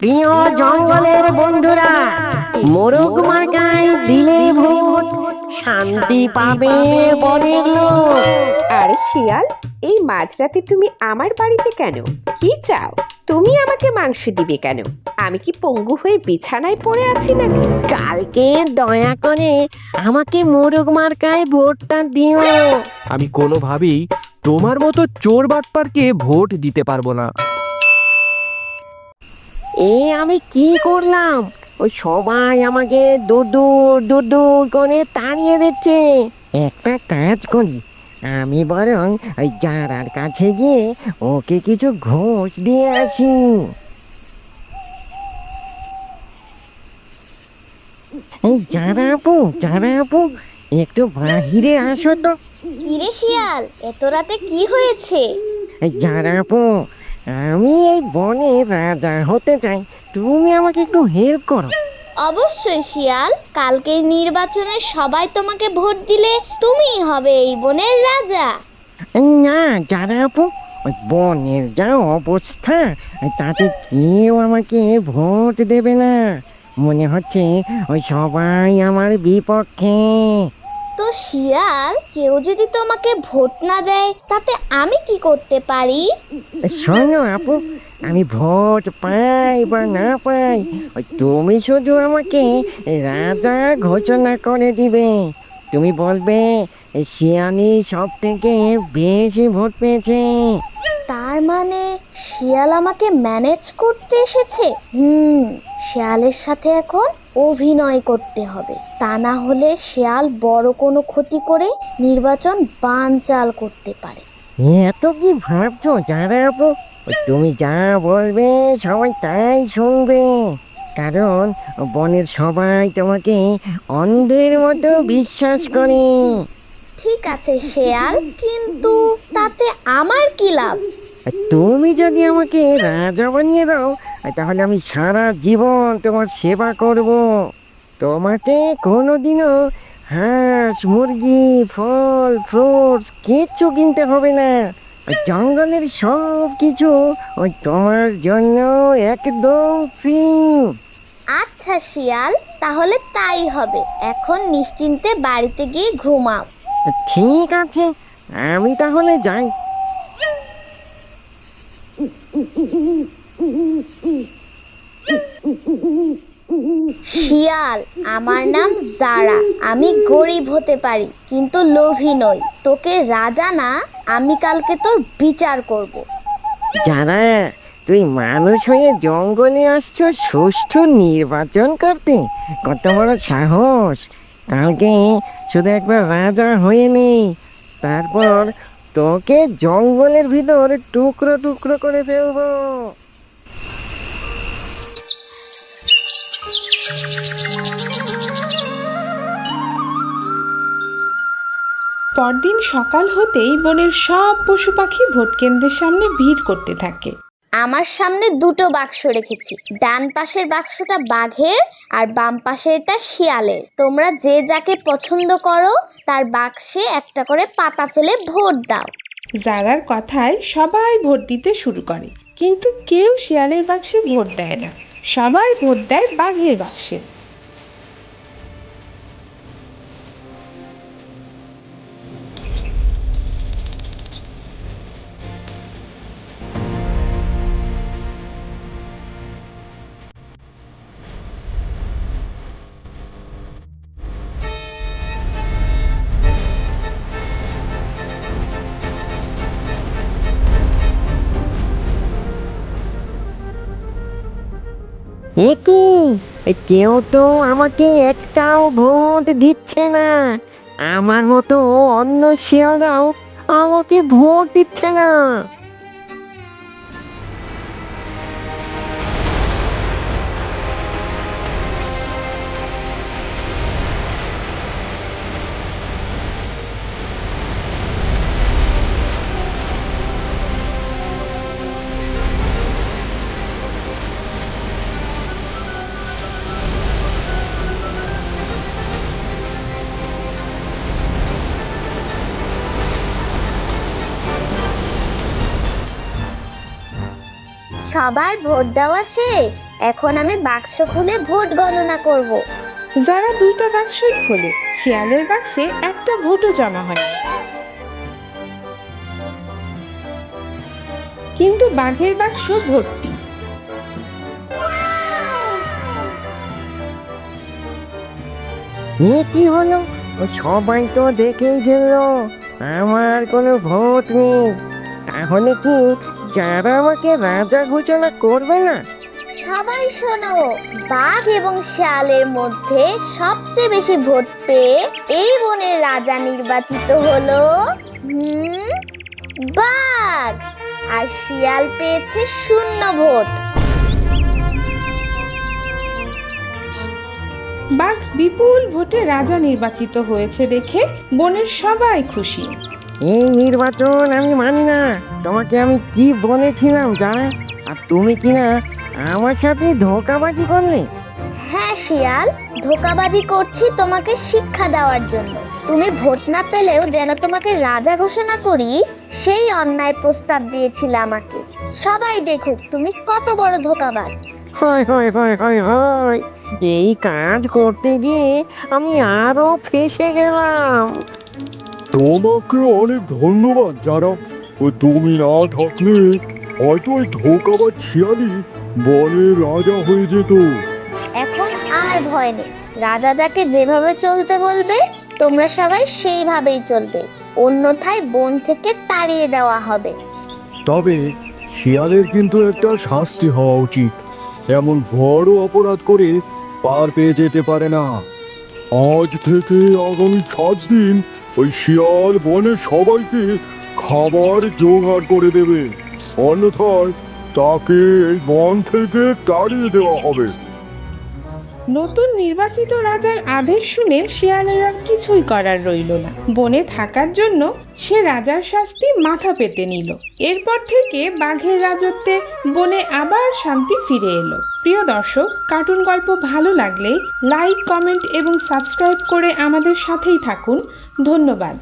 প্রিয় জঙ্গলের বন্ধুরা মোরগ মার্কায় দিলে ভূত শান্তি পাবে বনের লোক। আরে শিয়াল এই মাঝরাতে তুমি আমার বাড়িতে কেন? কি চাও? তুমি আমাকে মাংস দিবে কেন? আমি কি পঙ্গু হয়ে বিছানায় পড়ে আছি নাকি? কালকে দয়া করে আমাকে মোরগ মার্কায় ভোটটা দিও। আমি কোনোভাবেই তোমার মতো চোর বাটপারকে ভোট দিতে পারব না। এ আমি কি করলাম? ওই সবাই আমাকে দূর দূর দূর দূর করে তাড়িয়ে দিচ্ছে। একটা কাজ করি। আমি বরং ওই জারার কাছে গিয়ে ওকে কিছু ঘোষ দিয়ে আসি। এই জারা আপু জারা আপু একটু বাহিরে আসো তো। কিরে শিয়াল এত রাতে কি হয়েছে? এই জারা আপু আমি এই বনে রাজা হতে চাই। তুমি আমাকে একটু হেল্প করো। অবশ্যই শিয়াল। কালকের নির্বাচনে সবাই তোমাকে ভোট দিলে তুমিই হবে এই বনের রাজা। না যারা আপু ওই বনের যা অবস্থা তাতে কেউ আমাকে ভোট দেবে না। মনে হচ্ছে ওই সবাই আমার বিপক্ষে। তো শিয়াল কেউ যদি তোমাকে ভোট না দেয় তাতে আমি কি করতে পারি? শোনো আপু আমি ভোট পাই বা না পাই ওই তুমি শুধু আমাকে রাজা ঘোষণা করে দিবে। তুমি বলবে শিয়ানি সব থেকে বেশি ভোট পেয়েছে। তার মানে শিয়াল আমাকে ম্যানেজ করতে এসেছে? হুম শিয়ালের সাথে এখন অভিনয় করতে হবে। তা না হলে শিয়াল বড় কোনো ক্ষতি করে নির্বাচন বানচাল করতে পারে। এত কি ভাবছ আপু? তুমি যা বলবে সবাই তাই শুনবে। কারণ বনের সবাই তোমাকে অন্ধের মতো বিশ্বাস করে। ঠিক আছে শেয়াল কিন্তু তাতে আমার কি লাভ? তুমি যদি আমাকে রাজা বানিয়ে দাও তাহলে আমি সারা জীবন তোমার সেবা করব তোমাকে কোনোদিনও হাঁস মুরগি ফল ফ্রুটস কিচ্ছু কিনতে হবে না জঙ্গলের সব কিছু ওই তোমার জন্য একদম ফ্রি আচ্ছা শিয়াল তাহলে তাই হবে এখন নিশ্চিন্তে বাড়িতে গিয়ে ঘুমাও ঠিক আছে আমি তাহলে যাই শিয়াল, আমার নাম জারা। আমি গরিব হতে পারি, কিন্তু লোভী নই। তোকে রাজা না, আমি কালকে তোর বিচার করব। যারা তুই মানুষ হয়ে জঙ্গলে আসছো, সুষ্ঠু নির্বাচন করতে। কত বড় সাহস। কালকে শুধু একবার রাজা হয়ে নেই তারপর তোকে জঙ্গলের ভিতর টুকরো টুকরো করে ফেলব। পরদিন সকাল হতেই বনের সব পশু পাখি ভোট কেন্দ্রের সামনে ভিড় করতে থাকে। আমার সামনে দুটো বাক্স রেখেছি। ডান পাশের বাক্সটা বাঘের আর বাম পাশেরটা শিয়ালের। তোমরা যে যাকে পছন্দ করো তার বাক্সে একটা করে পাতা ফেলে ভোট দাও। জারার কথায় সবাই ভোট দিতে শুরু করে কিন্তু কেউ শিয়ালের বাক্সে ভোট দেয় না। সবাই ভোট দেয় বাঘের বাক্সে এ কেউ তো আমাকে একটাও ভোট দিচ্ছে না। আমার মতো অন্য শিয়ালরাও আমাকে ভোট দিচ্ছে না। সবার ভোট দেওয়া শেষ। এখন আমি বাক্স খুলে ভোট গণনা করব। যারা দুইটা বাক্সই খোলে শিয়ালের বাক্সে একটা ভোটও জমা হয় কিন্তু বাঘের বাক্স ভর্তি। এ কি হলো? সবাই তো দেখেই গেল আমার কোনো ভোট নেই। তাহলে কি যারা আমাকে রাজা ঘোষণা করবে না? সবাই শোনো বাঘ এবং শিয়ালের মধ্যে সবচেয়ে বেশি ভোট পেয়ে এই বনের রাজা নির্বাচিত হলো হুম বাঘ। আর শিয়াল পেয়েছে শূন্য ভোট। বাঘ বিপুল ভোটে রাজা নির্বাচিত হয়েছে দেখে বনের সবাই খুশি। এই নির্বাচন আমি মানি না। তোমাকে আমি কি বলেছিলাম জানা? আর তুমি কিনা আমার সাথে ধোকাবাজি করলে? হ্যাঁ শিয়াল ধোকাবাজি করছি তোমাকে শিক্ষা দেওয়ার জন্য। তুমি ভোট না পেলেও যেন তোমাকে রাজা ঘোষণা করি সেই অন্যায় প্রস্তাব দিয়েছিলে আমাকে। সবাই দেখুক তুমি কত বড় ধোকাবাজ। হয় হয় হয় হয় হয়। এই কাজ করতে গিয়ে আমি আরও ফেসে গেলাম। তোমাকে অনেক ধন্যবাদ যারা তুমি না থাকলে হয়তো ওই ধোকাবাজ শিয়ালি বনের রাজা হয়ে যেত। এখন আর ভয় নেই। রাজা যাকে যেভাবে চলতে বলবে তোমরা সবাই সেইভাবেই চলবে। অন্যথায় বন থেকে তাড়িয়ে দেওয়া হবে। তবে শিয়ালের কিন্তু একটা শাস্তি হওয়া উচিত। এমন বড় অপরাধ করে পার পেয়ে যেতে পারে না। আজ থেকে আগামী সাত দিন ওই শিয়াল বনে সবাইকে খাবার জোগাড় করে দেবে। অন্যথায় তাকে এই বন থেকে তাড়িয়ে দেওয়া হবে। নতুন নির্বাচিত রাজার আদেশ শুনে শিয়ালের আর কিছুই করার রইল না। বনে থাকার জন্য সে রাজার শাস্তি মাথা পেতে নিল। এরপর থেকে বাঘের রাজত্বে বনে আবার শান্তি ফিরে এলো। প্রিয় দর্শক, কার্টুন গল্প ভালো লাগলে লাইক, কমেন্ট এবং সাবস্ক্রাইব করে আমাদের সাথেই থাকুন। ধন্যবাদ।